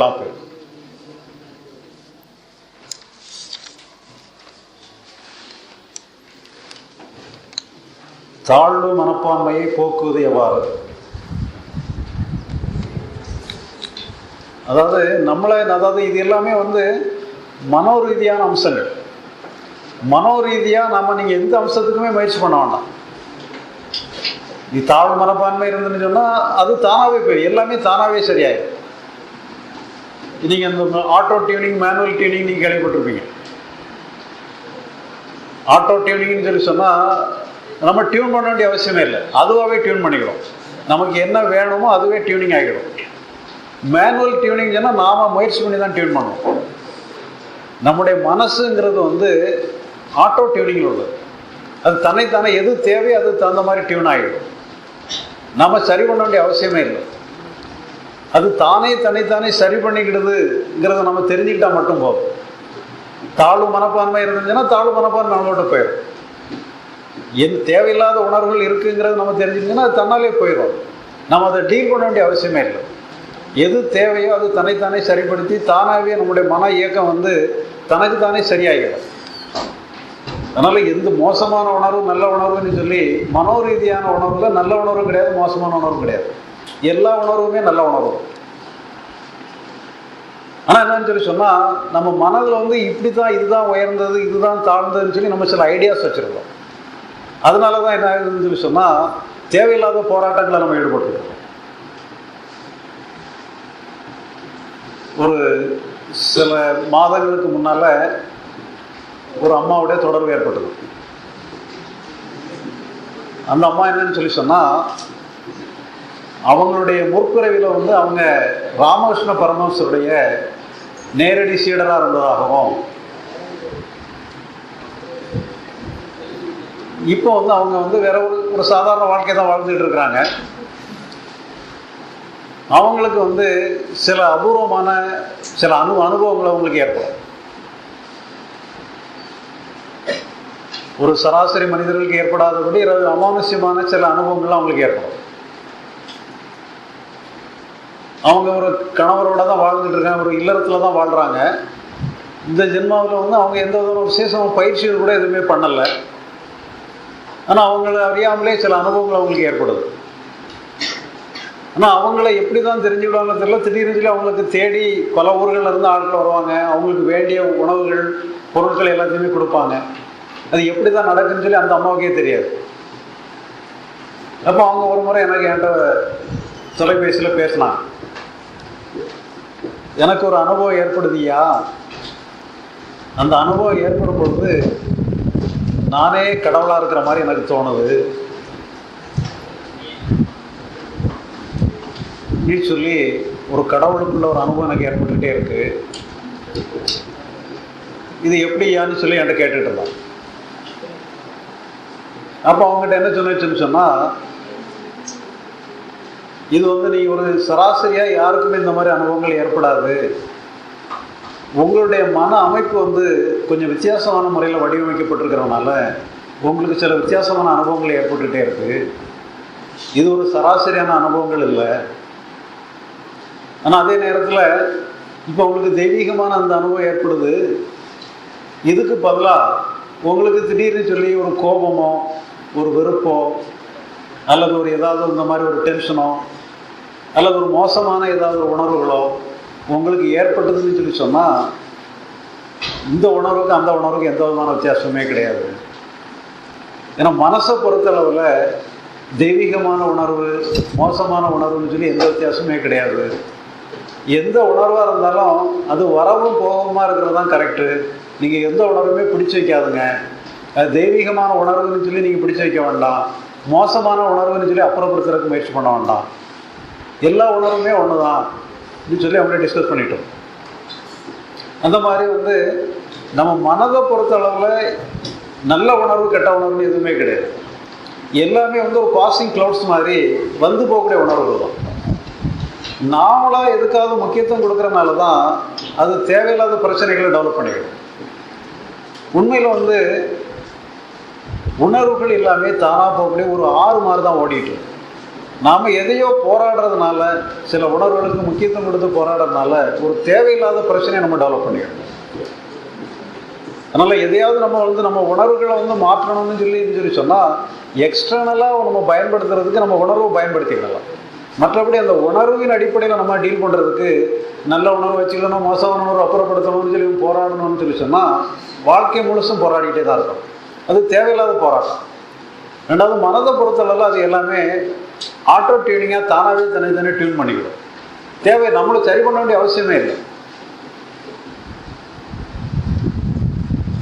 வாய்ப்பு தாழ்வு மனப்பான்மையை போக்குவது எவ்வாறு? அதாவது நம்மளை அதாவது இது எல்லாமே வந்து மனோ ரீதியான அம்சங்கள். மனோ ரீதியாக நம்ம நீங்கள் எந்த அம்சத்துக்குமே முயற்சி பண்ண வேண்டாம். நீ தாழ்வு மனப்பான்மை இருந்துன்னு சொன்னால் அது தானாகவே போய் எல்லாமே தானாகவே சரியாயிடும் நீங்கள் இந்த ஆட்டோ டியூனிங் மேனுவல் டியூனிங் நீங்கள் கேள்விப்பட்டிருப்பீங்க. ஆட்டோ டியூனிங்னு சொல்லி சொன்னால் நம்ம டியூன் பண்ண வேண்டிய அவசியமே இல்லை. அதுவாகவே டியூன் பண்ணிக்கிறோம். நமக்கு என்ன வேணுமோ அதுவே டியூனிங் ஆகிடும். மேனுவல் டியூனிங் சொன்னால் நாம் முயற்சி பண்ணி தான் டியூன் பண்ணுவோம். நம்முடைய மனசுங்கிறது வந்து ஆட்டோ டியூனிங்கில் உள்ளது. அது தன்னைத்தானே எது தேவையோ அது தகுந்த மாதிரி டியூன் ஆகிடும். நம்ம சரி பண்ண வேண்டிய அவசியமே இல்லை. அது தானே தன்னைத்தானே சரி பண்ணிக்கிடுதுங்கிறத நம்ம தெரிஞ்சுக்கிட்டா மட்டும் போதும். தாழ்வு மனப்பான்மை இருந்துச்சுன்னா தாழ்வு மனப்பான்மை நம்மளோட போயிடும் என் தேவையில்லாத உணர்வுகள் இருக்குங்கிறது நம்ம தெரிஞ்சுக்கிட்டோம்னா அது தன்னாலே போயிடும் நம்ம அதை டீல் பண்ண வேண்டிய அவசியமே இல்லை. எது தேவையோ அது தன்னைத்தானே சரிப்படுத்தி தானாகவே நம்முடைய மன இயக்கம் வந்து தனக்கு தானே சரியாகிடும். அதனால் எந்த மோசமான உணர்வு நல்ல உணர்வுன்னு சொல்லி மனோரீதியான உணர்வில் நல்ல உணர்வும் கிடையாது மோசமான உணர்வும் கிடையாது. எல்லா உணர்வுமே நல்ல உணர்வு. ஆனால் என்னன்னு சொல்லி சொன்னால் நம்ம மனதில் வந்து இப்படி தான் இதுதான் உயர்ந்தது இதுதான் தாழ்ந்ததுன்னு சொல்லி நம்ம சில ஐடியாஸ் வச்சுருக்கோம். அதனால தான் என்ன ஆகுதுன்னு சொல்லி சொன்னால் தேவையில்லாத போராட்டங்களை நம்ம ஈடுபட்டுருக்கோம் ஒரு சில மாதங்களுக்கு முன்னால் ஒரு அம்மாவுடைய தொடர்பு ஏற்பட்டது. அந்த அம்மா என்னன்னு சொல்லி சொன்னால் அவங்களுடைய முற்பிறவியில் வந்து அவங்க ராமகிருஷ்ண பரமஹம்சருடைய நேரடி சீடராக இருந்ததாகவும் இப்போ வந்து அவங்க வந்து வேற ஒரு ஒரு சாதாரண வாழ்க்கை தான் வாழ்ந்துட்டு இருக்கிறாங்க அவங்களுக்கு வந்து சில அபூர்வமான சில அனு அனுபவங்கள் அவங்களுக்கு ஏற்படும். ஒரு சராசரி மனிதர்களுக்கு ஏற்படாதபடி அமானுஷ்யமான சில அனுபவங்கள் அவங்களுக்கு ஏற்படும். அவங்க ஒரு கணவரோட தான் வாழ்ந்துட்டு இருக்காங்க ஒரு இல்லறத்துல தான் வாழ்றாங்க. இந்த ஜென்மாவில் வந்து அவங்க எந்த விதமான விசேஷமும் பயிற்சிகள் கூட எதுவுமே பண்ணலை. ஆனால் அவங்கள அறியாமலே சில அனுபவங்கள் அவங்களுக்கு ஏற்படுது. ஆனால் அவங்கள எப்படி தான் தெரிஞ்சு விடுவாங்கன்னு தெரியல. திடீர்னு சொல்லி அவங்களுக்கு தேடி பல ஊர்களில் இருந்து ஆட்கள் வருவாங்க. அவங்களுக்கு வேண்டிய உணவுகள் பொருட்கள் எல்லாத்தையுமே கொடுப்பாங்க. அது எப்படி தான் நடக்குன்னு சொல்லி அந்த அம்மாவுக்கே தெரியாது. அப்போ அவங்க ஒரு முறை எனக்கு என்கிட்ட தொலைபேசியில் பேசினாங்க. எனக்கு ஒரு அனுபவம் ஏற்படுதியா? அந்த அனுபவம் ஏற்படும் பொழுது நானே கடவுளாக இருக்கிற மாதிரி எனக்கு தோணுது. அப்படின்னு சொல்லி ஒரு கடவுளுக்குள்ள ஒரு அனுபவம் எனக்கு ஏற்பட்டுக்கிட்டே இருக்கு. இது எப்படியான்னு சொல்லி என்கிட்ட கேட்டுட்டு இருந்தான். அப்போ அவங்ககிட்ட என்ன சொன்னேன்னு சொன்னால் இது வந்து நீ ஒரு சராசரியாக யாருக்குமே இந்த மாதிரி அனுபவங்கள் ஏற்படாது. உங்களுடைய மன அமைப்பு வந்து கொஞ்சம் வித்தியாசமான முறையில் வடிவமைக்கப்பட்டிருக்கிறதுனால உங்களுக்கு சில வித்தியாசமான அனுபவங்கள் ஏற்பட்டுகிட்டே இருக்கு. இது ஒரு சராசரியான அனுபவங்கள் இல்லை. ஆனால் அதே நேரத்தில் இப்போ உங்களுக்கு தெய்வீகமான அந்த அனுபவம் ஏற்படுது. இதுக்கு பதிலாக உங்களுக்கு திடீர்னு சொல்லி ஒரு கோபமோ ஒரு வெறுப்போ அல்லது ஒரு ஏதாவது இந்த மாதிரி ஒரு டென்ஷனோ அல்லது ஒரு மோசமான ஏதாவது உணர்வுகளோ உங்களுக்கு ஏற்பட்டதுன்னு சொல்லி சொன்னால் இந்த உணர்வுக்கு அந்த உணர்வுக்கு எந்த விதமான வித்தியாசமே கிடையாது. ஏன்னா மனசை பொறுத்தளவில் தெய்வீகமான உணர்வு மோசமான உணர்வுன்னு சொல்லி எந்த வித்தியாசமே கிடையாது. எந்த உணர்வாக இருந்தாலும் அது வரவும் போகவுமா இருக்கிறது தான் கரெக்டு நீங்கள் எந்த உணர்வுமே பிடிச்சு வைக்காதுங்க. தெய்வீகமான உணர்வுன்னு சொல்லி நீங்கள் பிடிச்சு வைக்க வேண்டாம். மோசமான உணர்வுன்னு சொல்லி அப்புறப்படுத்துறதுக்கு முயற்சி பண்ண வேண்டாம். எல்லா உணர்வுமே ஒன்று தான் அப்படின்னு சொல்லி அவங்களே டிஸ்கஸ் பண்ணிட்டோம். அந்த மாதிரி வந்து நம்ம மனதை பொறுத்த அளவில் நல்ல உணர்வு கெட்ட உணர்வுன்னு எதுவுமே கிடையாது. எல்லாமே வந்து ஒரு பாசிங் க்ளவுட்ஸ் மாதிரி வந்து போகக்கூடிய உணர்வுகள் தான். நாமளாக எதுக்காவது முக்கியத்துவம் கொடுக்குறனால தான் அது தேவையில்லாத பிரச்சனைகளை டெவலப் பண்ணிடும் உண்மையில் வந்து உணர்வுகள் எல்லாமே தானாக போகக்கூடிய ஒரு ஆறு மாதிரி தான் ஓடிட்டு இருக்கு. நாம் எதையோ போராடுறதுனால சில உணர்வுகளுக்கு முக்கியத்துவம் கொடுத்து போராடுறதுனால ஒரு தேவையில்லாத பிரச்சனையை நம்ம டெவலப் பண்ணிடுறோம் அதனால் எதையாவது நம்ம வந்து நம்ம உணர்வுகளை வந்து மாற்றணும்னு சொல்லி சொல்லி சொன்னால் எக்ஸ்டர்னலாக நம்ம பயன்படுத்துறதுக்கு நம்ம உணர்வை பயன்படுத்திக்கிடலாம் மற்றபடி அந்த உணர்வின் அடிப்படையில் நம்ம டீல் பண்ணுறதுக்கு நல்ல உணர்வு வச்சுக்கணும் மோசமான உணர்வு அப்புறப்படுத்தணும்னு சொல்லி போராடணும்னு சொல்லி சொன்னால் வாழ்க்கை முழுசும் போராடிக்கிட்டே தான் இருக்கும் அது தேவையில்லாத போராட்டம். ரெண்டாவது மனதை பொறுத்தளவில் அது எல்லாமே ஆட்டோ டியூனிங்காக தானாகவே தனித்தனி டியூன் பண்ணிக்கிடும். தேவை நம்மளும் சரி பண்ண வேண்டிய அவசியமே இல்லை.